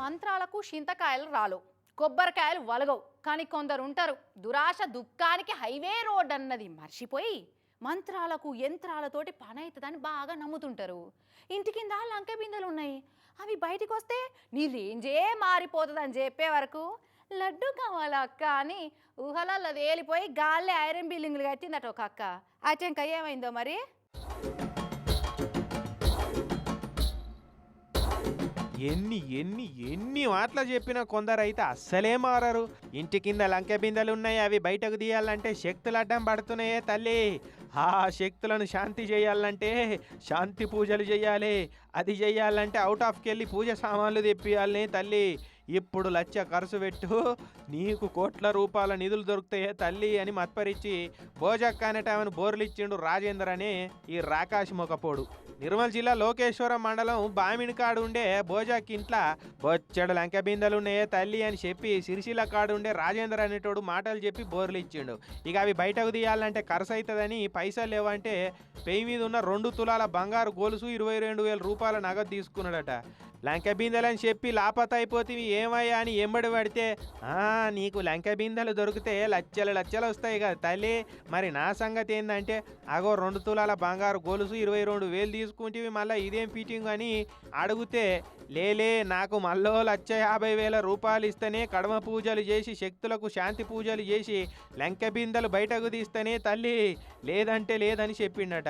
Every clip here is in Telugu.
మంత్రాలకు చింతకాయలు రాలు. కొబ్బరికాయలు వలగవు. కానీ కొందరు ఉంటారు దురాశ దుఃఖానికి హైవే రోడ్ అన్నది మర్చిపోయి మంత్రాలకు యంత్రాలతోటి పని అవుతుందని బాగా నమ్ముతుంటారు. ఇంటి కింద లంక బిందెలు ఉన్నాయి అవి బయటికి వస్తే నీ రేంజే మారిపోతుందని చెప్పే వరకు లడ్డు కావాలా అక్క అని ఊహలల్లో తేలిపోయి గాల్లే ఐరన్ బిల్డింగ్లు కట్టిందట ఒక అక్క. అటెంక ఏమైందో మరి? ఎన్ని ఎన్ని ఎన్ని మాటలు చెప్పినా కొందరైతే అస్సలే మారరు. ఇంటి కింద లంకె బిందెలు ఉన్నాయి అవి బయటకు తీయాలంటే శక్తులు అడ్డం పడుతున్నాయే తల్లి. ఆ శక్తులను శాంతి చేయాలంటే శాంతి పూజలు చేయాలి. అది చేయాలంటే అవుట్ ఆఫ్కి వెళ్ళి పూజ సామాన్లు తెప్పియాలని తల్లి. ఇప్పుడు లచ్చ ఖర్చు పెట్టు. నీకు కోట్ల రూపాయల నిధులు దొరుకుతాయే తల్లి అని మత్పరిచి భోజక్క అనేటామని బోర్లు ఇచ్చిండు రాజేందర్ అనే ఈ రాకాశి మొకపోడు నిర్మల్ జిల్లా లోకేశ్వరం మండలం బామిడి కాడు ఉండే భోజాకి ఇంట్లో బొచ్చడు లంక బిందెలు ఉన్నాయే తల్లి అని చెప్పి సిరిసిల్ల కాడు ఉండే రాజేందర్ అనేటోడు మాటలు చెప్పి బోర్లు ఇచ్చిండు ఇక అవి బయటకు తీయాలంటే ఖర్చు అవుతుందని పైసలు లేవంటే పెయి మీద ఉన్న రెండు తులాల బంగారు గొలుసు ఇరవై రెండు వేల రూపాయల నగదు తీసుకున్నాడట. లంక బిందెలని చెప్పి లాపత అయిపోతేవి ఏమయ్యా అని ఎంబడి పడితే నీకు లంక బిందెలు దొరికితే లచ్చలు లచ్చలు వస్తాయి కదా తల్లి. మరి నా సంగతి ఏంటంటే అగో రెండు తులాల బంగారు గొలుసు ఇరవై రెండు వేలు తీసుకుంటేవి మళ్ళీ ఇదేం ఫిట్టింగ్ అని అడిగితే లేలే నాకు మళ్ళీ లచ్చ యాభై వేల రూపాయలు ఇస్తేనే కడమ పూజలు చేసి శక్తులకు శాంతి పూజలు చేసి లంక బిందెలు బయటకు తీస్తేనే తల్లి లేదంటే లేదని చెప్పిండట.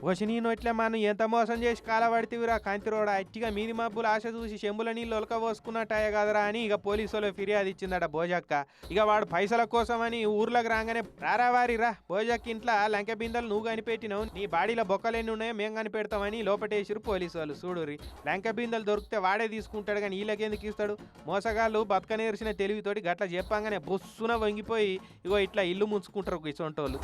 వచ్చి నేను ఇట్లా మనం? ఎంత మోసం చేసి కాలబడితివిరా? కాంతిరోడ అట్టిగా మీది మబ్బులు ఆశ చూసి చెంబుల నీళ్ళు ఒలక పోసుకున్నట్టాయే కదరా అని ఇక పోలీసులు ఫిర్యాదు ఇచ్చిందట భోజక్క ఇక వాడు పైసల కోసమని ఊర్లోకి రాగానే రారావారిరా వారి భోజక్క ఇంట్లో లంక బిందెలు నువ్వు కనిపెట్టినావు నీ బాడీలో బొక్కలేని ఉన్నాయో మేము కనిపెడతామని లోపటేసిరు పోలీసు వాళ్ళు చూడురి లంక బిందెలు దొరికితే వాడే తీసుకుంటాడు కానీ వీళ్ళకెందుకు ఇస్తాడు? మోసగాళ్ళు బతకనేర్చిన తెలివితోటి గట్ల చెప్పంగానే బొస్సున వంగిపోయి ఇగో ఇట్లా ఇల్లు ముంచుకుంటారు ఇసొంటోళ్ళు